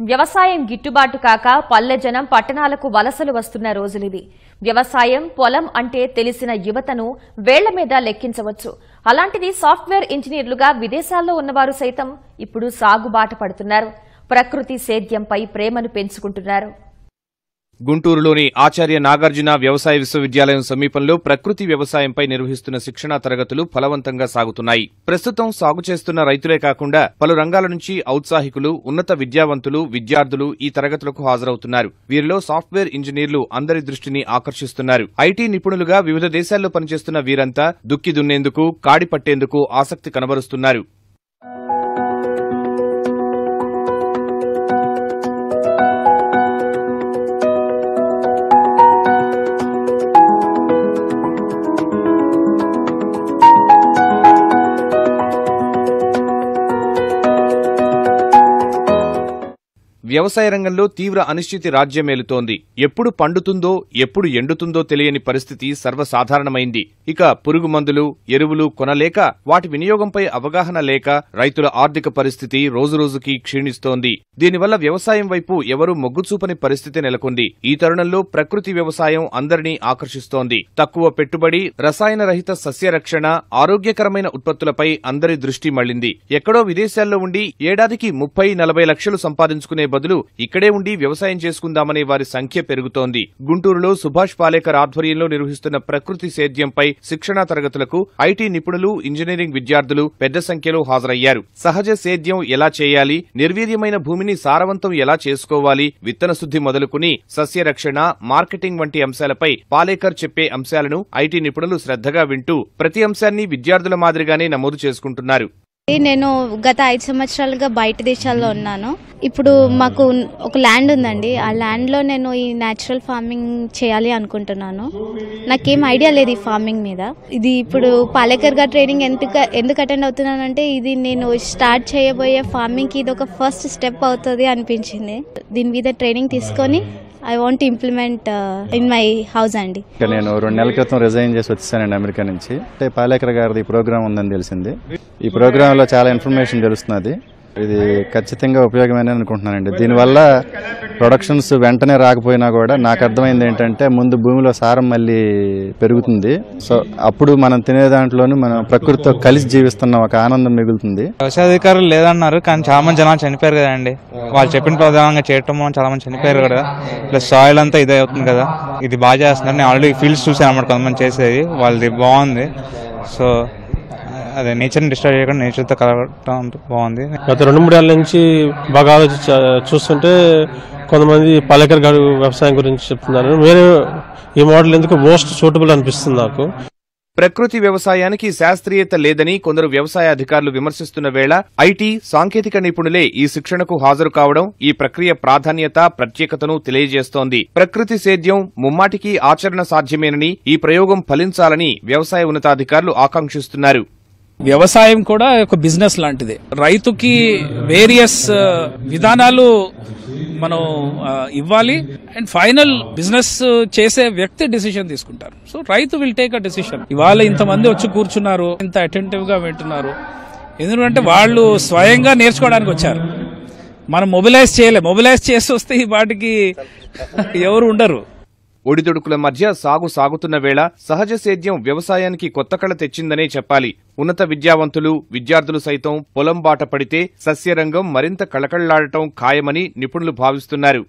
వ్యవసాయం గిట్టుబాటు కాక పల్లె జనం పట్టణాలకు వలసలు వస్తున్న రోజులివి. వ్యవసాయం పొలం అంటే తెలిసిన యువతను వేళ్ళ మీద లెక్కించవచ్చు. అలాంటిది సాఫ్ట్వేర్ ఇంజనీర్లుగా విదేశాల్లో ఉన్నవారు సైతం ఇప్పుడు సాగుబాట పడుతున్నారు. ప్రకృతి సేద్యంపై ప్రేమను పెంచుకుంటున్నారు. గుంటూరులోని ఆచార్య నాగార్జున వ్యవసాయ విశ్వవిద్యాలయం సమీపంలో ప్రకృతి వ్యవసాయంపై నిర్వహిస్తున్న శిక్షణా తరగతులు ఫలవంతంగా సాగుతున్నాయి. ప్రస్తుతం సాగు చేస్తున్న రైతులే కాకుండా పలు రంగాల నుంచి ఔత్సాహికులు ఉన్నత విద్యావంతులు విద్యార్థులు ఈ తరగతులకు హాజరవుతున్నారు. వీరిలో సాఫ్ట్వేర్ ఇంజనీర్లు అందరి దృష్టిని ఆకర్షిస్తున్నారు. ఐటీ నిపుణులుగా వివిధ దేశాల్లో పనిచేస్తున్న వీరంతా దుక్కి దున్నేందుకు కాడి పట్టేందుకు ఆసక్తి కనబరుస్తున్నారు. వ్యవసాయ రంగంలో తీవ్ర అనిశ్చితి రాజ్యమేలుతోంది ఎప్పుడు పండుతుందో ఎప్పుడు ఎండుతుందో తెలియని పరిస్థితి సర్వసాధారణమైంది. ఇక పురుగు మందులు ఎరువులు కొనలేక వాటి వినియోగంపై అవగాహన లేక రైతుల ఆర్థిక పరిస్థితి రోజురోజుకి క్షీణిస్తోంది. దీనివల్ల వ్యవసాయం వైపు ఎవరూ మొగ్గుచూపని పరిస్థితి నెలకొంది. ఈ తరుణంలో ప్రకృతి వ్యవసాయం అందరినీ ఆకర్షిస్తోంది. తక్కువ పెట్టుబడి రసాయన రహిత సస్యరక్షణ ఆరోగ్యకరమైన ఉత్పత్తులపై అందరి దృష్టి మళ్ళింది ఎక్కడో విదేశాల్లో ఉండి ఏడాదికి ముప్పై నలభై లక్షలు సంపాదించుకునే బదులు ఇక్కడే ఉండి వ్యవసాయం చేసుకుందామనే వారి సంఖ్య పెరుగుతోంది. గుంటూరులో సుభాష్ పాలేకర్ ఆధ్వర్యంలో నిర్వహిస్తున్న ప్రకృతి సేద్యంపై శిక్షణా తరగతులకు ఐటీ నిపుణులు ఇంజనీరింగ్ విద్యార్థులు పెద్ద సంఖ్యలో హాజరయ్యారు. సహజ సేద్యం ఎలా చేయాలి నిర్వీర్యమైన భూమిని సారవంతం ఎలా చేసుకోవాలి విత్తన శుద్ధి మొదలుకుని సస్యరక్షణ మార్కెటింగ్ వంటి అంశాలపై పాలేకర్ చెప్పే అంశాలను ఐటీ నిపుణులు శ్రద్ధగా వింటూ ప్రతి అంశాన్ని విద్యార్థుల మాదిరిగానే నమోదు చేసుకుంటున్నారు. నేను గత ఐదు సంవత్సరాలుగా బయట దేశాల్లో ఉన్నాను. ఇప్పుడు మాకు ఒక ల్యాండ్ ఉందండి. ఆ ల్యాండ్లో నేను ఈ న్యాచురల్ ఫార్మింగ్ చేయాలి అనుకుంటున్నాను. నాకేం ఐడియా లేదు ఈ ఫార్మింగ్ మీద. ఇది ఇప్పుడు పాలేకర్ గారు ట్రైనింగ్ ఎందుకు ఎందుకు అటెండ్ అవుతున్నానంటే ఇది నేను స్టార్ట్ చేయబోయే ఫార్మింగ్కి ఇది ఒక ఫస్ట్ స్టెప్ అవుతుంది అనిపించింది. దీని మీద ట్రైనింగ్ తీసుకొని I want implement in my house అండి. నేను రెండు నెలల క్రితం రిజైన్ చేసి వచ్చేసానండి అమెరికా నుంచి. అంటే పాలేకర్ గారిది ఈ ప్రోగ్రామ్ ఉందని తెలిసింది. ఈ ప్రోగ్రాంలో చాలా ఇన్ఫర్మేషన్ తెలుస్తున్నది. ఇది ఖచ్చితంగా ఉపయోగమైన అనుకుంటున్నానండి. దీనివల్ల ప్రొడక్షన్స్ వెంటనే రాకపోయినా కూడా నాకు అర్థమైంది ఏంటంటే ముందు భూమిలో సారం మళ్ళీ పెరుగుతుంది. సో అప్పుడు మనం తినే దాంట్లోనూ మనం ప్రకృతితో కలిసి జీవిస్తున్న ఒక ఆనందం మిగులుతుంది. వ్యవసాయ అధికారులు లేదన్నారు కానీ చాలా మంది జనాలు చనిపోయారు కదండి. వాళ్ళు చెప్పిన ప్రధానంగా చేయటం చాలా మంది చనిపోయారు కదా. ప్లస్ సాయిల్ అంతా ఇదే అవుతుంది కదా. ఇది బాగా చేస్తున్నారు నేను ఆల్రెడీ ఫీల్డ్స్ చూసాను అన్నమాట కొంతమంది చేసేది. వాళ్ళది బాగుంది. సో అదే నేచర్ని డిస్టర్బ్ చేయకుండా నేచర్తో కలగటం బాగుంది. గత రెండు మూడేళ్ళ నుంచి బాగా ఆలోచించి చూస్తుంటే కొంతమంది పాలేకర్ గారు వ్యవసాయం గురించి చెప్తున్నారు. వేరే ఈ మోడల్ ఎందుకు మోస్ట్ సూటబుల్ అనిపిస్తుంది నాకు? ప్రకృతి వ్యవసాయానికి శాస్త్రీయత లేదని కొందరు వ్యవసాయ అధికారులు విమర్శిస్తున్న వేళ ఐటీ సాంకేతిక నిపుణులే ఈ శిక్షణకు హాజరు కావడం ఈ ప్రక్రియ ప్రాధాన్యత ప్రత్యేకతను తెలియజేస్తోంది. ప్రకృతి సేద్యం ముమ్మాటికి ఆచరణ సాధ్యమేనని ఈ ప్రయోగం ఫలించాలని వ్యవసాయ ఉన్నతాధికారులు ఆకాంక్షిస్తున్నారు. వ్యవసాయం కూడా ఒక బిజినెస్ లాంటిదే. రైతుకి వేరియస్ uh, విధానాలు మనం uh, ఇవ్వాలి. అండ్ ఫైనల్ బిజినెస్ చేసే వ్యక్తి డిసిషన్ తీసుకుంటారు. సో రైతు విల్ టేక్ అ డిసిషన్ ఇవాళ ఇంతమంది వచ్చి కూర్చున్నారు ఇంత అటెంటివ్గా వింటున్నారు. ఎందుకంటే వాళ్ళు స్వయంగా నేర్చుకోవడానికి వచ్చారు. మనం మొబిలైజ్ చేయలే. మొబిలైజ్ చేసి వస్తే ఈ వాటికి ఎవరు ఉండరు. ఒడిదుడుకుల మధ్య సాగు సాగుతున్న వేళ సహజ సేద్యం వ్యవసాయానికి కొత్త కళ తెచ్చిందనే చెప్పాలి. ఉన్నత విద్యావంతులు విద్యార్థులు సైతం పొలం బాట పడితే సస్యరంగం మరింత కళకళ్ళాడటం ఖాయమని నిపుణులు భావిస్తున్నారు.